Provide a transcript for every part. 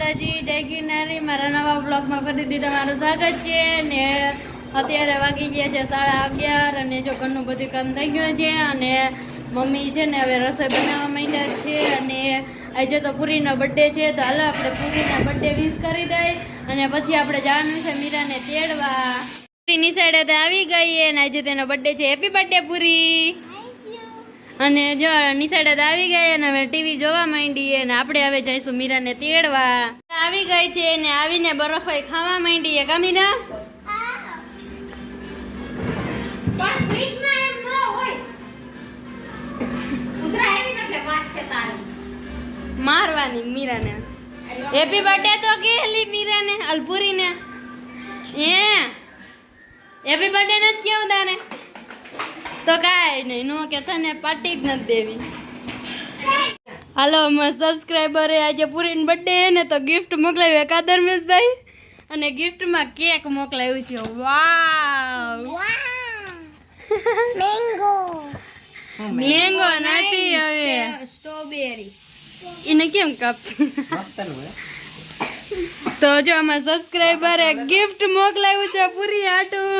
માતાજી, જય ગિરનારી. મારા નવા બ્લોગમાં ફરીથી તમારું સ્વાગત છે. ને અત્યારે વાગી ગયા છે સાડા અગિયાર અને જો ઘરનું બધું કામ થઈ ગયું છે અને મમ્મી છે ને હવે રસોઈ બનાવવા માંડ્યા છે અને આજે તો પૂરીનો બર્થડે છે, તો હાલો આપણે પૂરીના બર્થડે વિશ કરી દઈ અને પછી આપણે જવાનું છે મીરાને તેડવા. પૂરીની તો આવી ગઈ અને આજે તેનો બર્થડે છે. Happy birthday Puri! અને જો નિશાળા આવી ગઈ અને હવે ટીવી જોવા માંડીએ અને આપણે હવે જઈશું મીરાને તેડવા. આવી ગઈ છે ને આવીને બરફાઈ ખાવા માંડીએ. કા મીરા? મારવાની મીરાને. હેપી બર્થડે તો કેલી મીરાને અલપુરીને. એ હેપી બર્થડે નથી કેવું તારે? તો કાંઈ નહીં નો કે તને પાર્ટી જ નથી દેવી. હાલો અમારા સબસ્ક્રાઈબરે આજે પૂરીને બર્થડે ને તો ગિફ્ટ મોકલાવી કાદર ધર્મેશભાઈ. અને ગિફ્ટમાં કેક મોકલાવ્યું છે. વાવ મેંગો નથી હવે. સ્ટ્રોબેરી એને કેમ કાપ? તો જો અમારા સબસ્ક્રાઈબરે ગિફ્ટ મોકલાવ્યું છે પૂરી આટું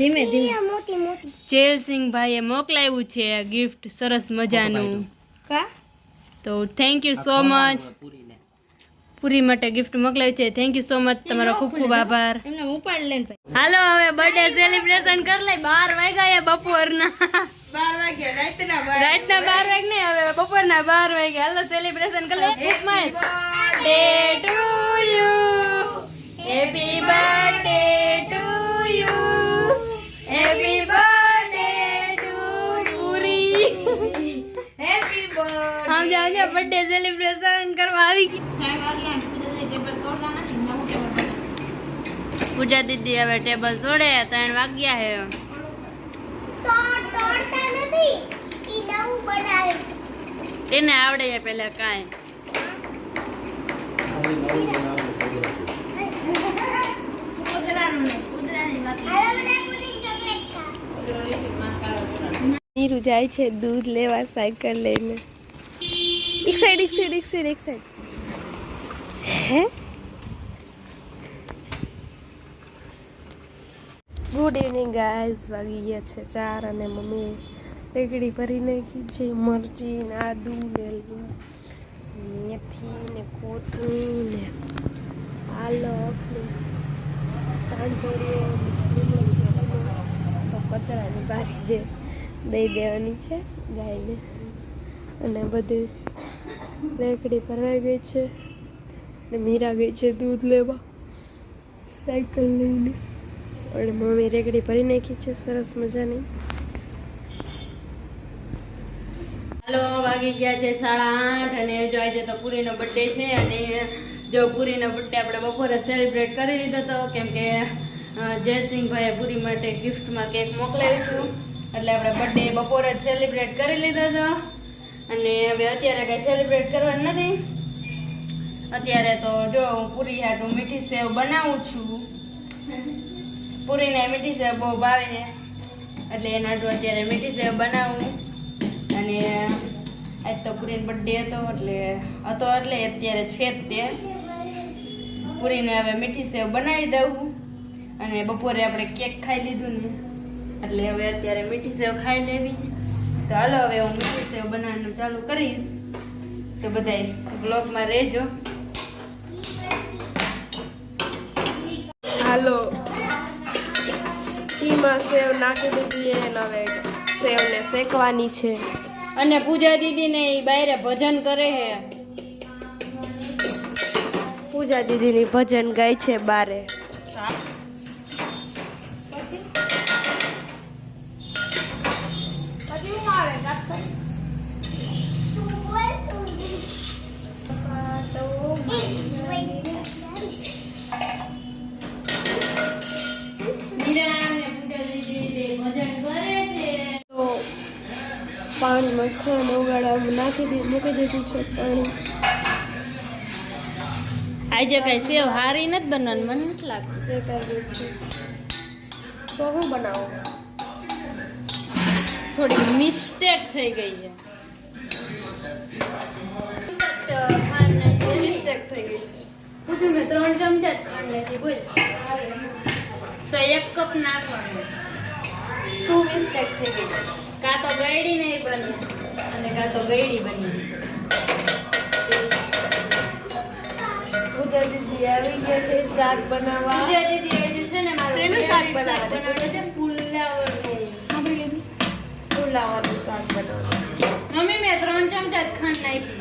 ધીમે ધીમે. મોટી મોટી. જેલસિંહ ભાઈએ મોકલાવ્યું છે ગિફ્ટ સરસ મજાનું. કા? તો thank you so much Puri માટે ગિફ્ટ મોકલાવ્યું છે. થેન્ક યુ સો મચ તમારો ખૂબ ખૂબ આભાર. એમને ઉપાડ લેન હાલો હવે બર્થડે સેલિબ્રેશન કરી લઈ. બાર વાગ્યા બપોરના. બાર વાગ્યા રાતના બાર રાતના બાર વાગ નહીં હવે બપોરના બાર વાગ્યા. હાલો સેલિબ્રેશન કરી લઈ આમ જાવ જાવ બર્થડે સેલિબ્રેશન કરવા આવી ગઈ પૂજા દીદી હવે ટેબલ તોડે ત્રણ વાગ્યા હે એને આવડે છે પેલા કાંઈ નીરુ જાય છે દૂધ લેવા સાયકલ લઈને એક સાઈડ એક સાઈડ એક સાઈડ એક સાઈડ હે? ગુડ ઇવનિંગ ગાઈઝ વાગી ગયા છે ચાર અને મમ્મી રેગડી ભરી નાખી છે. મરચી ને આદુ ને મેથી ને કોથળી ને પાલક ને તો કચરાની બારી છે દઈ દેવાની છે ગાયને. અને બધી રેકડી ભરાઈ ગઈ છે અને મીરા ગઈ છે દૂધ લેવા. સાયકલ લઈને. અને મમ્મી રેકડી ભરી નાખી છે, સરસ મજાની. હાલો, વાગી ગયા છે સાડા આઠ અને જો આજે તો પૂરીનો બર્થડે છે અને જો પૂરીનો બર્થડે આપણે બપોરે સેલિબ્રેટ કરી લીધો હતો કેમ કે જયસિંહભાઈએ પૂરી માટે ગિફ્ટમાં કેક મોકલાવીશું એટલે આપણે બર્થડે બપોરે જ સેલિબ્રેટ કરી લીધો હતો. અને હવે અત્યારે કાંઈ સેલિબ્રેટ કરવાનું નથી. અત્યારે તો જો હું પૂરી હાટું મીઠી સેવ બનાવું છું. પૂરીને મીઠી સેવ બહુ ભાવે છે. એટલે એના હાટું અત્યારે મીઠી સેવ બનાવું. અને આજ તો પૂરીનો બર્થડે હતો, એટલે હતો એટલે અત્યારે છે જ તે. પૂરીને હવે મીઠી સેવ બનાવી દઉં. અને બપોરે આપણે કેક ખાઈ લીધું ને. એટલે હવે અત્યારે મીઠી સેવ ખાઈ લેવી. તો હાલો હવે હું મીઠું સેવ બનાવવાનું ચાલુ કરીશ. તો બધાય બ્લોગમાં રહેજો. હાલો. ઘીમાં સેવ નાખી દીધી અને હવે સેવને શેકવાની છે. અને પૂજા દીદીને એ બાયરે ભજન કરે છે પૂજા દીદીની ભજન ગાય છે બારે. મરચાં ઓગાળવા નાખી દીધું મૂકી દીધું છે પાણી. આજે કાંઈ સેવ હારી નથી બનાવવાની મને નથી લાગતું. તે કાંઈ છે. તો હું બનાવું? થોડી મિસ્ટેક થઈ ગઈ છે. મિસ્ટેક થઈ ગઈ છે પૂછ્યું મેં ત્રણ ચમચા જ ખાંડ નાખી બોલ. તો એક કપ નાખવાનું. શું મિસ્ટેક થઈ ગઈ? કાં તો ગળી નહીં બને અને કાં તો ગળી બની પૂજા દીદી આવી ગયા છે શાક બનાવવા. પૂજા દીદી હજુ છે ને મારે શેનું શાક favourite છે? છે ફુલાવરનું શાક બનાવવા. મમ્મી મેં ત્રણ ચમચા જ ખાંડ નાખી.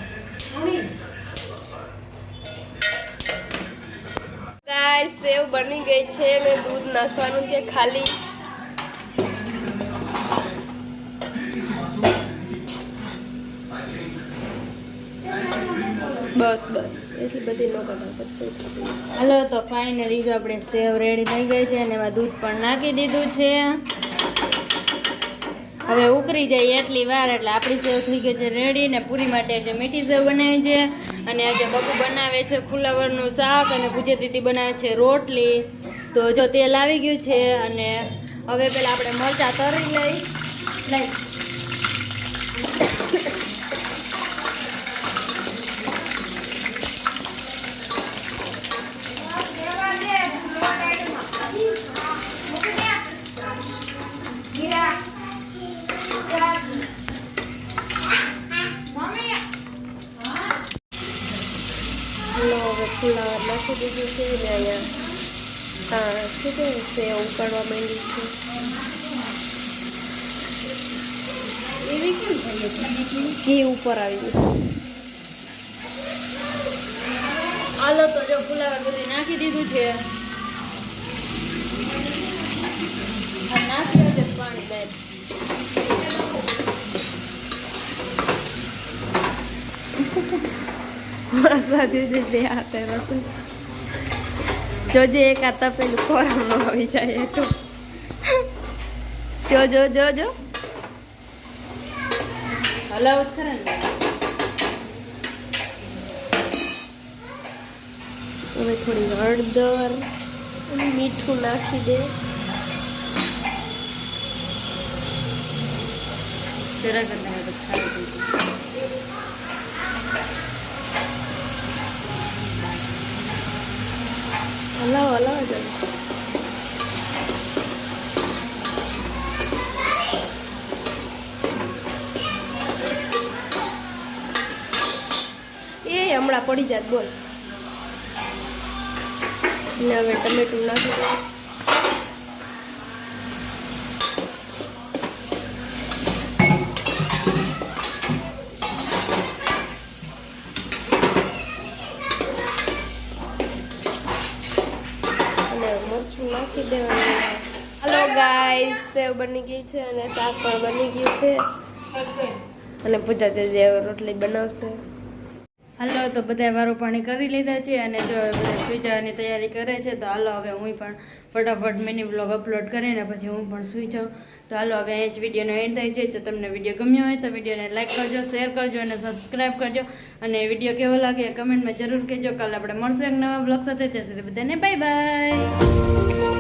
મમ્મી. ગાય સેવ બની ગઈ છે મેં દૂધ નાખવાનું છે ખાલી. બસ બસ. એટલી બધી ન કઈ હાલો, તો ફાઇનલી જો આપણે સેવ રેડી થઈ ગઈ છે અને એમાં દૂધ પણ નાખી દીધું છે. હવે ઉકળી જાય એટલી વાર, એટલે આપણી સેવ થઈ ગઈ છે રેડી ને પૂરી માટે આજે મીઠી સેવ બનાવી છે. અને આજે બગુ બનાવે છે ફુલાવરનું શાક અને પૂજ્ય બનાવે છે રોટલી. તો જો તેલ આવી ગયું છે અને હવે પેલા આપણે મરચાં તરી લઈ લઈ. હવે ફુલાવર નાખી દીધું છે ને અહીંયા શું છે સેવ ઉકાળવા માંડી છે. ઘી ઉપર આવી ગયું. હાલો તો જો ફુલાવર બધી નાખી દીધું છે. નાખી હશે પાણી મસા દીધી દીદી હાથે રસોઈ જોજે એક આ તપેલું ખોરામાં આવી જાય એટલું. જો જો જો જો. હલો ખરા હવે થોડી હળદર મીઠું નાખી દે. જરા કરતા તો ખાઈ દીધું હલાવો હલાવો જ એ હમણાં પડી જાત બોલ. ને હવે ટમેટું નાખી દે અને મરચું નાખી દેવાનું ગાઈસ, સેવ બની ગઈ છે અને શાક પણ બની ગયું છે. અને પૂજા જે રોટલી બનાવશે. હાલો, તો બધા વારો પાણી કરી લીધા છે અને જો બધા સુઈ જવાની તૈયારી કરે છે, તો હાલો હવે હું પણ ફટાફટ મિની બ્લોગ અપલોડ કરીને પછી હું પણ સુઈ જાઉં. તો હાલો, હવે એ જ વિડીયોનો એન્ડ થાય છે. જો તમને વીડિયો ગમ્યો હોય તો વિડીયોને લાઇક કરજો શેર કરજો અને સબસ્ક્રાઈબ કરજો. અને વીડિયો કેવો લાગે એ કમેન્ટમાં જરૂર કહેજો. કાલે આપણે મળશું એક નવા બ્લોગ સાથે. ત્યાં સુધી બધાને બાય બાય